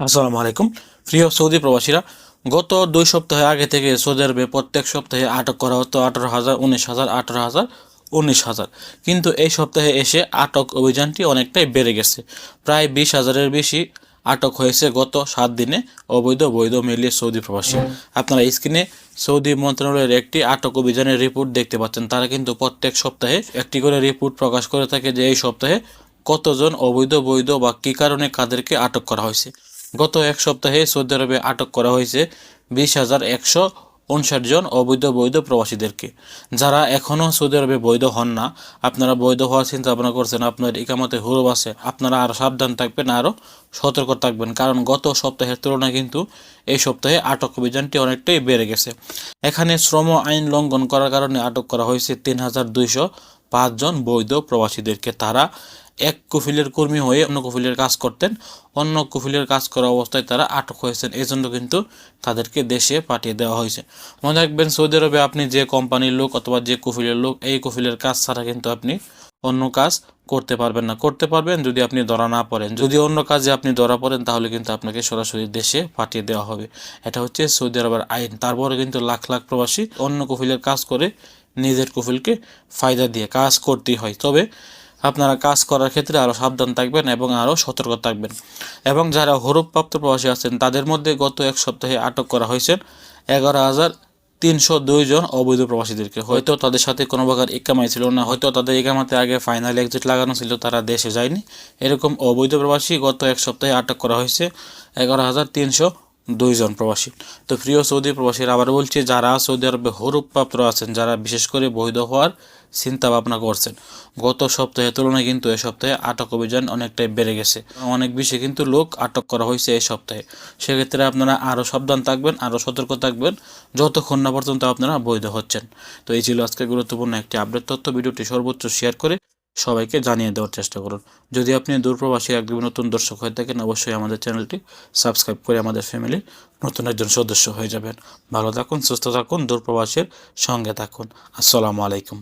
আসসালামু আলাইকুম। প্রিয় সৌদি প্রবাসীরা, গত দুই সপ্তাহ আগে থেকে সৌদি আরবে প্রত্যেক সপ্তাহে আটক করা হতো আঠারো হাজার, উনিশ হাজার, আঠারো হাজার, উনিশ হাজার। কিন্তু এই সপ্তাহে এসে আটক অভিযানটি অনেকটাই বেড়ে গেছে। প্রায় বিশ হাজারের বেশি আটক হয়েছে গত সাত দিনে অবৈধ বৈধ মিলিয়ে সৌদি প্রবাসী। আপনারা স্ক্রিনে সৌদি মন্ত্রণালয়ের একটি আটক অভিযানের রিপোর্ট দেখতে পাচ্ছেন। তারা কিন্তু প্রত্যেক সপ্তাহে একটি করে রিপোর্ট প্রকাশ করে থাকে যে এই সপ্তাহে কতজন অবৈধ, বৈধ বা কী কারণে কাদেরকে আটক করা হয়েছে। গত এক সপ্তাহে সৌদি আরবে আটক করা হয়েছে বিশ হাজার একশো উনষাট জন অবৈধ বৈধ প্রবাসীদেরকে। যারা এখনও সৌদি আরবে বৈধ হন না, আপনারা বৈধ হওয়ার চিন্তা ভাবনা করছেন, আপনার ইকামতে হুরুব আছে, আপনারা আরও সাবধান থাকবেন আরও সতর্ক থাকবেন, কারণ গত সপ্তাহের তুলনায় কিন্তু এই সপ্তাহে আটক অভিযানটি অনেকটাই বেড়ে গেছে। এখানে শ্রম আইন লঙ্ঘন করার কারণে আটক করা হয়েছে তিন হাজার দুইশো পাঁচজন বৈধ প্রবাসীদেরকে। তারা এক কফিলের কর্মী হয়ে অন্য কফিলের কাজ করতেন। অন্য কফিলের কাজ করা অবস্থায় তারা আটক হয়েছেন। এই জন্য কিন্তু তাদেরকে দেশে পাঠিয়ে দেওয়া হয়েছে। মনে রাখবেন, সৌদি আরবে আপনি যে কোম্পানির লোক অথবা যে কফিলের লোক, এই কফিলের কাজ ছাড়া কিন্তু আপনি অন্য কাজ করতে পারবেন না। করতে পারবেন যদি আপনি ধরা না পড়েন। যদি অন্য কাজে আপনি ধরা পড়েন, তাহলে কিন্তু আপনাকে সরাসরি দেশে পাঠিয়ে দেওয়া হবে। এটা হচ্ছে সৌদি আরবের আইন। তারপরে কিন্তু লাখ লাখ প্রবাসী অন্য কফিলের কাজ করে নিজের কফিলকে ফায়দা দিয়ে কাজ করতেই হয়। তবে আপনারা কাজ করার ক্ষেত্রে আরও সাবধান থাকবেন এবং আরও সতর্ক থাকবেন। এবং যারা হরুপপ্রাপ্ত প্রবাসী আছেন, তাদের মধ্যে গত এক সপ্তাহে আটক করা হয়েছে এগারো হাজার তিনশো জন অবৈধ প্রবাসীদেরকে। হয়তো তাদের সাথে কোনো প্রকার ইকামাই ছিল না, হয়তো তাদের ইকামাতে আগে ফাইনাল এক্সিট লাগানো ছিল, তারা দেশে যায়নি। এরকম অবৈধ প্রবাসী গত এক সপ্তাহে আটক করা হয়েছে এগারো হাজার তিনশো দুইজন প্রবাসী। তো প্রিয় সৌদি প্রবাসীরা আবার বলছি, যারা সৌদি আরবে হরুপপ্রাপ্ত আছেন, যারা বিশেষ করে বৈধ হওয়ার চিন্তা ভাবনা করছেন, গত সপ্তাহের তুলনায় কিন্তু এ সপ্তাহে আটক অভিযান অনেকটাই বেড়ে গেছে। অনেক বেশি কিন্তু লোক আটক করা হয়েছে এই সপ্তাহে। সেক্ষেত্রে আপনারা আরও সাবধান থাকবেন, আরও সতর্ক থাকবেন, যতক্ষণ না পর্যন্ত আপনারা বৈধ হচ্ছেন। তো এই ছিল আজকে গুরুত্বপূর্ণ একটি আপডেট তথ্য। ভিডিওটি সর্বোচ্চ শেয়ার করে সবাইকে জানিয়ে দেওয়ার চেষ্টা করুন। যদি আপনি দূরপ্রবাসী একদম নতুন দর্শক হয়ে থাকেন, অবশ্যই আমাদের চ্যানেলটি সাবস্ক্রাইব করে আমাদের ফ্যামিলির নতুন একজন সদস্য হয়ে যাবেন। ভালো থাকুন, সুস্থ থাকুন, দূরপ্রবাসীর সঙ্গে থাকুন। আসসালামু আলাইকুম।